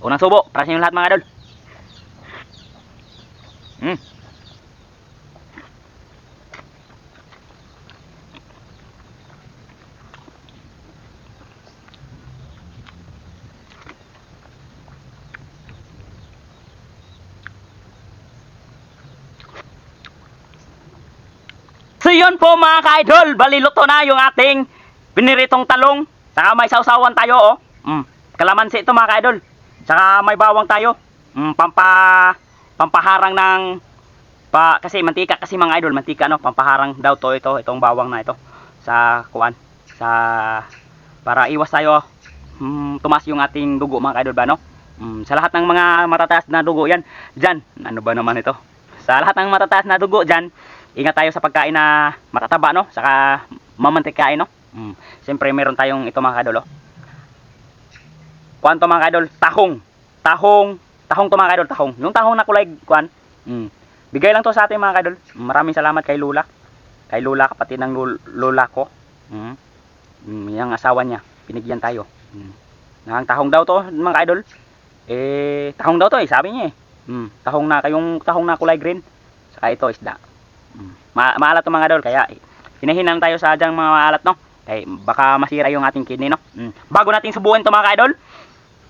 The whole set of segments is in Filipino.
Unang subo, para sa inyo lahat mga idol. Mm. So yun po mga ka-idol, baliluto na yung ating piniritong talong. Saka may sausawan tayo oh. Mm. Kalamansi ito mga ka-idol. Saka may bawang tayo. Mm, pampa pampaharang ng pa kasi mantika kasi mga idol, mantika no, pampaharang daw to ito, itong bawang na ito sa kuan sa para iwas tayo mm, tumas yung ating dugo mga ka-idol ba no? Mm, sa lahat ng mga matataas na dugo yan, dyan, ano ba naman ito? Sa lahat ng matataas na dugo dyan, ingat tayo sa pagkain na matataba no, saka mamantikain no. Mm. Siyempre meron tayong ito mga kadol oh. Kuan to mga kadol, tahong. Tahong, tahong to mga kadol, tahong. Yung tahong na kulay kuan. Mm. Bigay lang to sa atin mga kadol. Maraming salamat kay Lula. Kay Lula kapatid ng lul- Lola ko. Mm. Mm, yung asawa niya, pinigyan tayo. Mm. Nang tahong daw to mga kadol. Eh, tahong daw to eh, sabi niya eh. Mm. Tahong na, kayong tahong na kulay green. Saka ito isda. Mm. Ma maalat to mga idol kaya eh, hinahinan tayo sa adyang mga maalat no. Kaya baka masira yung ating kidney no. Mm. Bago natin subuhin to mga idol.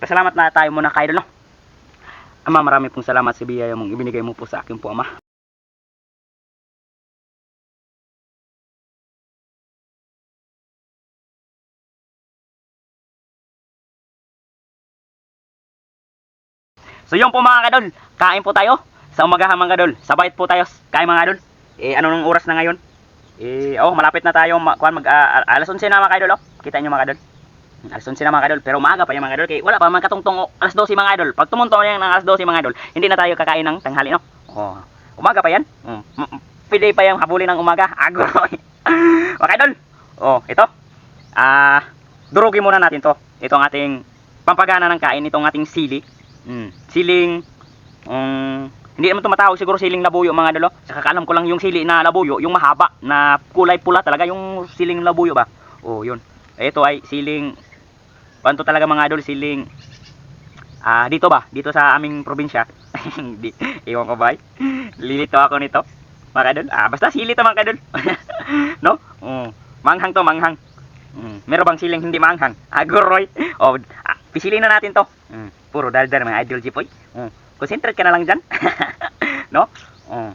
Pasalamat na tayo muna kay no. Ama, marami pong salamat sa biyaya mong ibinigay mo po sa akin po, Ama. So yun po mga kadol, kain po tayo sa umagahan mga kadol. Sabay po tayo kain mga kadol. Eh ano nung oras na ngayon? Eh oh, malapit na tayo ma kuan mag ah, alas 11 na mga kadol oh. Kita niyo mga kadol. Alas 11 na mga kadol, pero maaga pa yung mga kadol. Kaya wala pa man katungtong oh, alas 12 mga kadol. Pag tumunto yan ng alas 12 mga kadol, hindi na tayo kakain ng tanghali no. Oh, umaga pa yan. Mm. Pwede pa yung habulin ng umaga. Agoy. mga kadol. Oh, ito. Ah, durugin muna natin to. Ito ang ating pampagana ng kain, itong ating sili. Mm. Siling um, hindi naman tumatawag siguro siling labuyo mga dalo. Sa kakaalam ko lang yung sili na labuyo, yung mahaba na kulay pula talaga yung siling labuyo ba. Oh, yun. Ito ay siling Panto talaga mga idol siling ah dito ba? Dito sa aming probinsya. Hindi iwan ko ba? Lilito ako nito. Mga idol. Ah, basta sili to mga idol. no? Mm. Manghang to, manghang. Mm. Meron bang siling hindi manghang? Agoroy. Oh, ah, pisilin na natin to. Mm. Puro daldal mga idol Jipoy. Mm. Concentrate ka na lang dyan. no? Mm.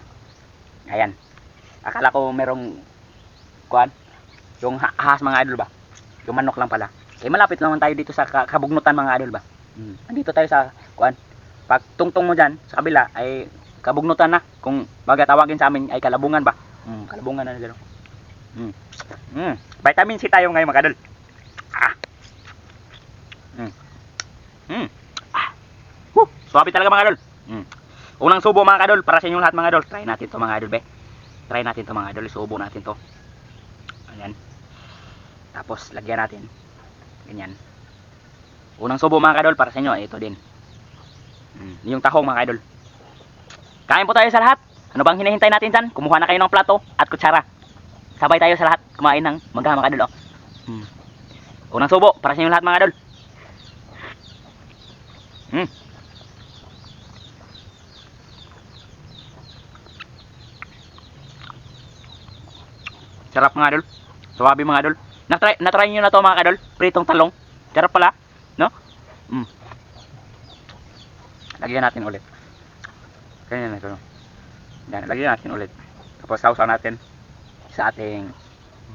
Ayan. Akala ko merong kuan yung ha- ahas mga idol ba? Yung manok lang pala. Eh malapit naman tayo dito sa ka- kabugnutan mga idol ba? Mm. Andito tayo sa kuan. Pag tungtong mo dyan sa kabila ay kabugnutan na. Kung baga tawagin sa amin ay kalabungan ba? Mm, kalabungan na dyan. Mm. Mm. Vitamin C tayo ngayon mga idol. Ah. Mm. Mm. Ah. Woo. Suwabe talaga mga idol. Mm. Unang subo mga idol para sa inyong lahat mga idol. Try natin to mga idol be. Try natin to mga idol. Subo natin to. Ayan. Tapos lagyan natin. Ganyan. Unang subo mga idol para sa inyo. Ito din. Mm. Yung tahong mga idol. Kain po tayo sa lahat. Ano bang hinihintay natin dyan? Kumuha na kayo ng plato at kutsara. Sabay tayo sa lahat kumain ng magha mga idol. Oh. Mm. Unang subo para sa inyo lahat mga idol. Mm. Sarap mga idol. Suwabe mga idol. Na-try, na-try nyo na to mga idol. Pritong talong. Sarap pala. No? Mm. Lagyan natin ulit. Ganyan na ito. Yan, lagyan natin ulit. Tapos sausaw natin sa ating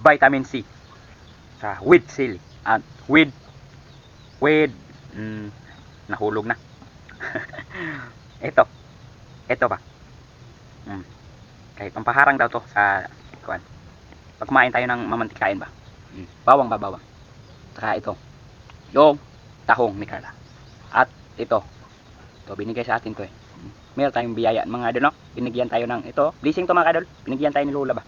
vitamin C. Sa with sili. At with with mm, nahulog na. ito. Ito ba? Mm. Kahit pampaharang daw to sa kuan. Pag kumain tayo ng mamantikain ba? Mm. Bawang ba bawang? Saka ito. Yung tahong ni Carla. At ito. Ito binigay sa atin to eh. Mm. Meron tayong biyaya mga idol no? Binigyan tayo ng ito. Blessing to mga idol. Binigyan tayo ni Lola ba?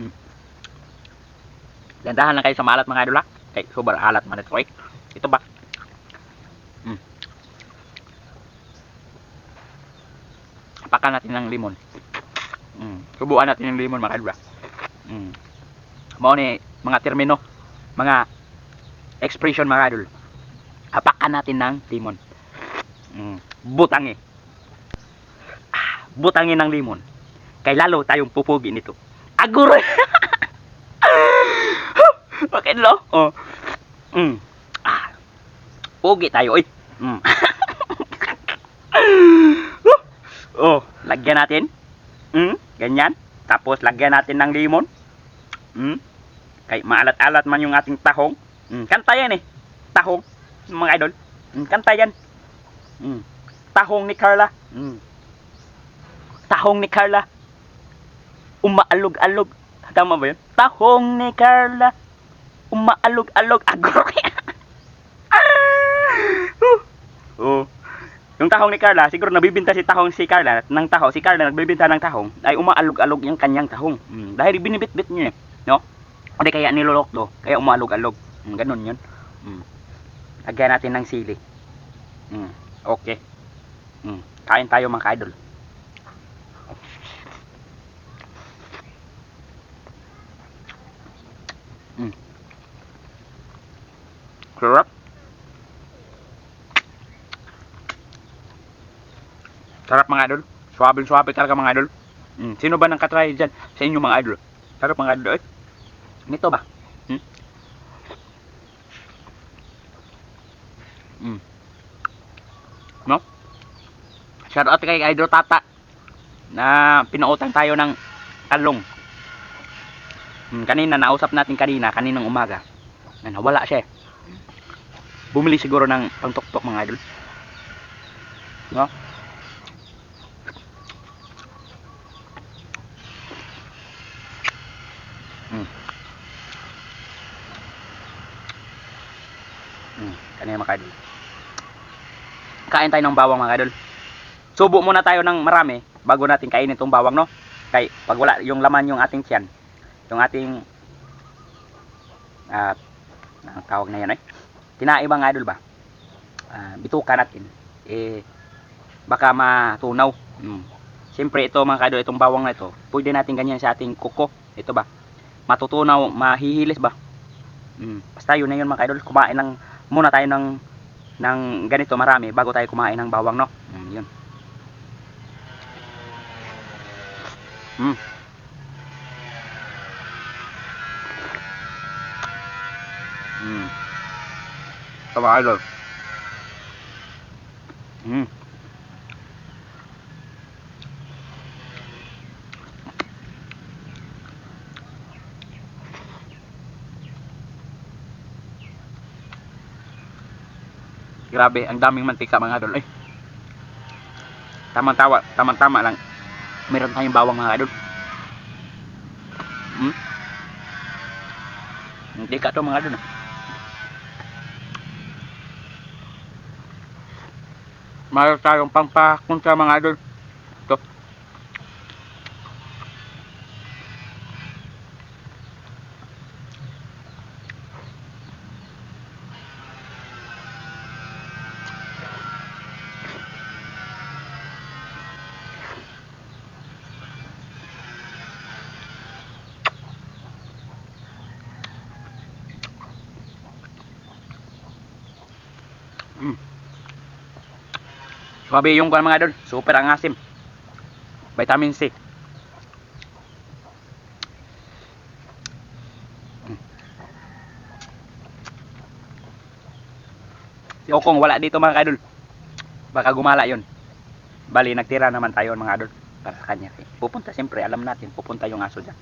Hmm. Gandahan na kayo sa malat mga idol ha. Kay sobrang alat man ito. Ito ba? Hmm. Pakan natin ng limon. Hmm. Subuan natin ng limon mga idol ha. Hmm. Mao ni mga termino, mga expression mga idol. Apakan natin ng limon. Mm. Butangi. Ah, butangi ng limon. Kay lalo tayong pupugi nito. Aguroy! Bakit lo? Oh. Mm. Ah. Pugi tayo, oy. Mm. oh, lagyan natin. Mm, ganyan. Tapos lagyan natin ng limon. Mm. Kay maalat-alat man yung ating tahong. Mm, kanta yan eh. Tahong, mga idol. Mm, kanta yan. Mm. Tahong ni Carla. Mm. Tahong ni Carla. Umaalog-alog. Tama ba yun? Tahong ni Carla. Umaalog-alog. Agro oh. Yung tahong ni Carla, siguro nabibinta si tahong si Carla ng taho. Si Carla nagbibinta ng tahong ay umaalog-alog yung kanyang tahong. Mm, dahil binibit-bit niya eh. No? O di kaya nilolok do. Kaya umaalog-alog. Mm, ganun yun. Mm. Lagyan natin ng sili. Mm. Okay. Mm. Kain tayo mga ka-idol. Sarap. Sarap mga idol. Suwabe suwabe talaga mga idol. Mm. Sino ba nang katry dyan sa inyo mga idol? Sarap mga idol. Eh. Nito ba? Hmm? Mm. No? Shout out kay Idol Tata na pinuutang tayo ng talong. Hmm, kanina nausap natin kanina, kaninang umaga. Na nawala siya. eh. Bumili siguro ng pangtuktok mga idol. No? Hmm, kanina mga idol. Kain tayo ng bawang mga idol. Subo muna tayo ng marami bago natin kainin itong bawang, no? Kay pag wala yung laman yung ating tiyan, yung ating at ang tawag na yan eh. Kinain mga idol ba? Ah, bituka natin. Eh baka matunaw. Hmm. Siyempre ito mga idol, itong bawang na ito, pwede natin ganyan sa ating kuko. Ito ba? Matutunaw, mahihilis ba? Hmm. Basta yun na yun mga idol, kumain ng muna tayo ng ng ganito marami bago tayo kumain ng bawang no. Hmm, yun. Hmm. Mga idol. Hmm. Grabe, ang daming mantika mga idol. Ay. Tamang tawa, tamang tama lang. Meron tayong bawang mga idol. Hmm? Hindi ka to mga idol. ah. Mayroon tayong pangpakunta mga idol. Swabe yung mga idol. Super ang asim. Vitamin C. Si Okong wala dito mga idol. Baka gumala yon. Bali, nagtira naman tayo mga idol. Para sa kanya. Pupunta siyempre, alam natin, pupunta yung aso dyan.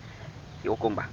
Si Okong ba?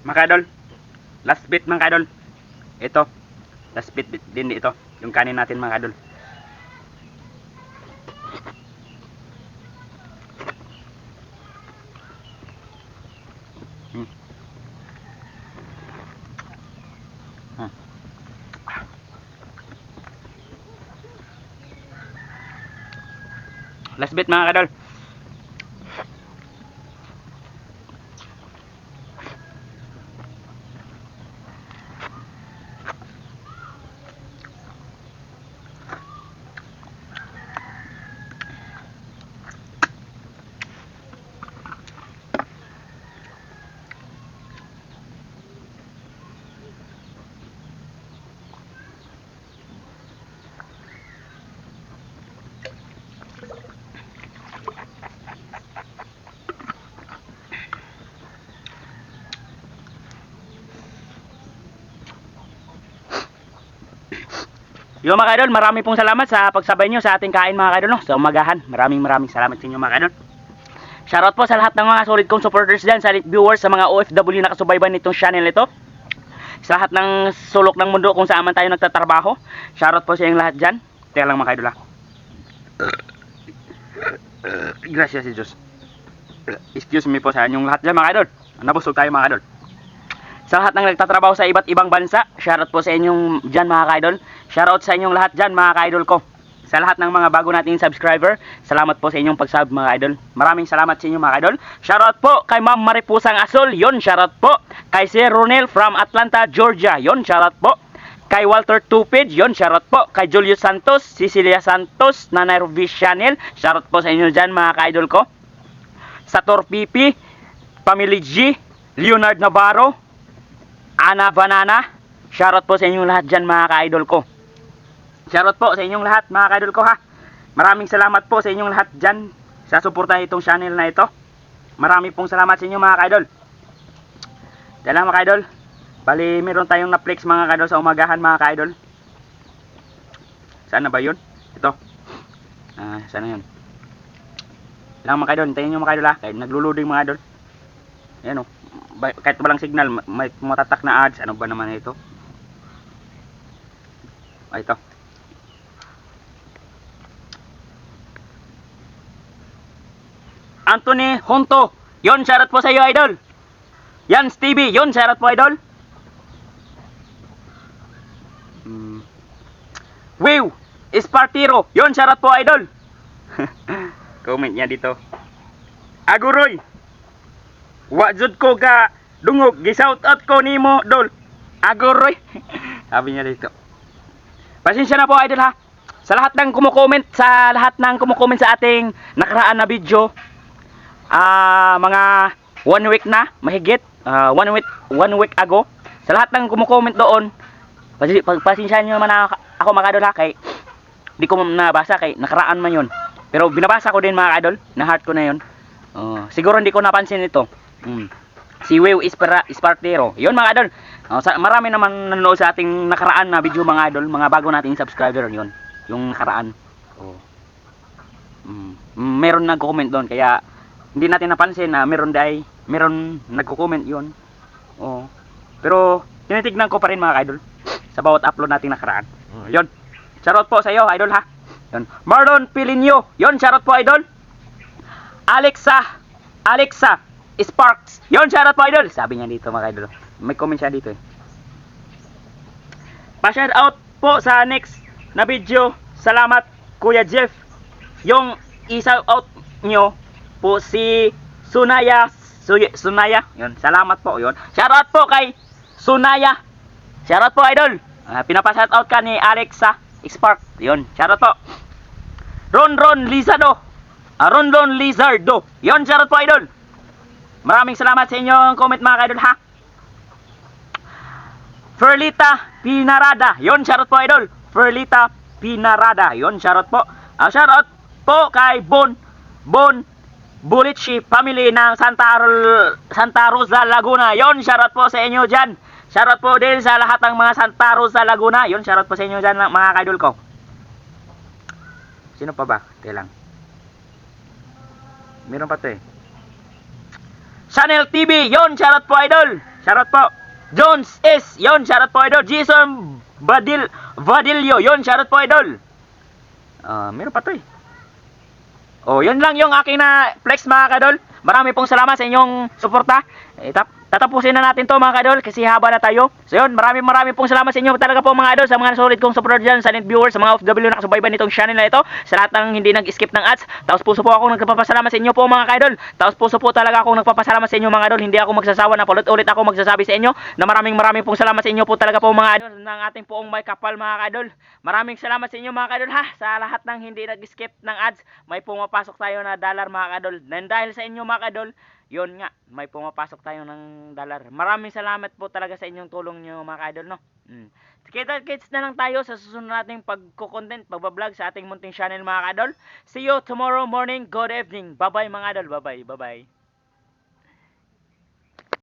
Mga idol, last bit mga idol. Ito, last bit din ito. Yung kanin natin mga idol. Hmm. Hmm. Last bit mga kadol. Yo mga kadol, marami pong salamat sa pagsabay nyo sa ating kain mga kadol no, sa umagahan. Maraming maraming salamat sa inyo mga kadol. Shoutout po sa lahat ng mga solid kong supporters dyan, sa viewers, sa mga OFW na kasubayban nitong channel ito. Sa lahat ng sulok ng mundo kung saan man tayo nagtatrabaho. Shoutout po sa inyong lahat dyan. Teka lang mga kadol ha. Gracias si Diyos. Excuse me po sa inyong lahat dyan mga kadol. Nabusog tayo mga kadol. Sa lahat ng nagtatrabaho sa iba't ibang bansa, shoutout po sa inyong dyan mga kaidol. Shoutout sa inyong lahat dyan mga kaidol ko. Sa lahat ng mga bago nating subscriber, salamat po sa inyong pag-sub mga idol. Maraming salamat sa inyo mga idol. Shoutout po kay Ma'am Maripusang Asol, yon shoutout po. Kay Sir Ronel from Atlanta, Georgia, yon shoutout po. Kay Walter Tupid, yon shoutout po. Kay Julius Santos, Cecilia Santos, Nanay Ruby Chanel, shoutout po sa inyo dyan mga kaidol ko. Sa Torpipi, Family G, Leonard Navarro, Ana Banana. Shoutout po sa inyong lahat dyan mga ka-idol ko. Shoutout po sa inyong lahat mga ka-idol ko ha. Maraming salamat po sa inyong lahat dyan sa suporta itong channel na ito. Marami pong salamat sa inyo mga ka-idol. Lang mga ka-idol. Bali meron tayong na-flex mga ka-idol sa umagahan mga ka-idol. Saan na ba yun? Ito. Ah, saan na yun? Lang mga ka-idol. Hintayin nyo mga ka-idol ha. Kahit naglo-loading mga ka-idol. Ayan o ba- kahit walang signal, ma- may matatak na ads. Ano ba naman ito? Ay, ito. Anthony Honto. Yon, shoutout po sa iyo, idol. Yan, Stevie. Yon, shoutout po, idol. Hmm. Wow! Espartiro. Yon, shoutout po, idol. Comment niya dito. Aguroy. Wa jud ko ga dungog gi-shout out ko nimo dol. Agoroy. Sabi niya dito. Pasensya na po idol ha. Sa lahat ng kumo-comment, sa lahat ng kumo-comment sa ating nakaraan na video. Ah, mga one week na, mahigit. Ah, one week one week ago. Sa lahat ng kumo-comment doon, pasi- pagpasensya niyo man ako, mga idol ha kay di ko nabasa kay nakaraan man 'yon. Pero binabasa ko din mga idol, na heart ko na 'yon. Oh, siguro hindi ko napansin ito. Mm. Si Will Ispera, Ispartero. Yun mga idol. Oh, sa, marami naman nanonood sa ating nakaraan na video mga idol. Mga bago nating subscriber yun. Yung nakaraan. Oh. Mm, Meron nag-comment doon. Kaya hindi natin napansin na meron dai meron nagko-comment yun. Oh. Pero tinitignan ko pa rin mga idol sa bawat upload nating nakaraan. Oh, yun. Shoutout po sa iyo, idol ha. Yun. Marlon Pilinyo. Yun, shoutout po idol. Alexa, Alexa, Sparks. Yon, shoutout po idol. Sabi niya dito mga idol. May comment siya dito eh. Pa-shout out po sa next na video. Salamat Kuya Jeff. Yung isa out nyo po si Sunaya Suy- Sunaya. Yon, salamat po yon. Shout out po kay Sunaya. Shout out po idol. Ah, pinapa-shout out ka ni Alexa Spark. Yon, shout out po. Ron Ron Lizardo. Ah, Ron Ron Lizardo. Yon, shout out po idol. Maraming salamat sa inyong comment mga idol ha. Ferlita Pinarada. Yon, shoutout po idol. Ferlita Pinarada. Yon, shoutout po. Ah, shoutout po kay Bon Bon Bulichi family ng Santa Santa Rosa Laguna. Yon, shoutout po sa inyo diyan. Shoutout po din sa lahat ng mga Santa Rosa Laguna. Yon, shoutout po sa inyo diyan mga idol ko. Sino pa ba? Teka lang. Meron pa to eh. Channel TV, yon, shoutout po idol. Shoutout po. Jones S. Yon, shoutout po idol. Jason Badil Vadilio. Yon, shoutout po idol. Ah, meron pa to eh. Oh, yun lang yung aking na flex mga kadol. Marami pong salamat sa inyong suporta. Eh, tap tatapusin na natin to mga kadol kasi haba na tayo. So yun, maraming maraming pong salamat sa inyo talaga po mga kadol sa mga solid kong support dyan, sa net viewers, sa mga OFW na nakasubaybay nitong channel na ito, sa lahat ng hindi nag-skip ng ads. Tapos puso po ako nagpapasalamat sa inyo po mga kadol. Tapos puso po talaga ako nagpapasalamat sa inyo mga kadol. Hindi ako magsasawa na paulit-ulit ako magsasabi sa inyo na maraming maraming pong salamat sa inyo po talaga po mga kadol ng ating poong may kapal mga kadol. Maraming salamat sa inyo mga kadol ha sa lahat ng hindi nag-skip ng ads. May pumapasok tayo na dollar mga kadol. And dahil sa inyo mga kadol, yun nga, may pumapasok tayo ng dollar. Maraming salamat po talaga sa inyong tulong nyo mga idol, no? Mm. Kita kits na lang tayo sa susunod nating pagko-content, pagbablog sa ating munting channel mga idol. See you tomorrow morning. Good evening. Bye-bye mga idol. Bye-bye. Bye-bye.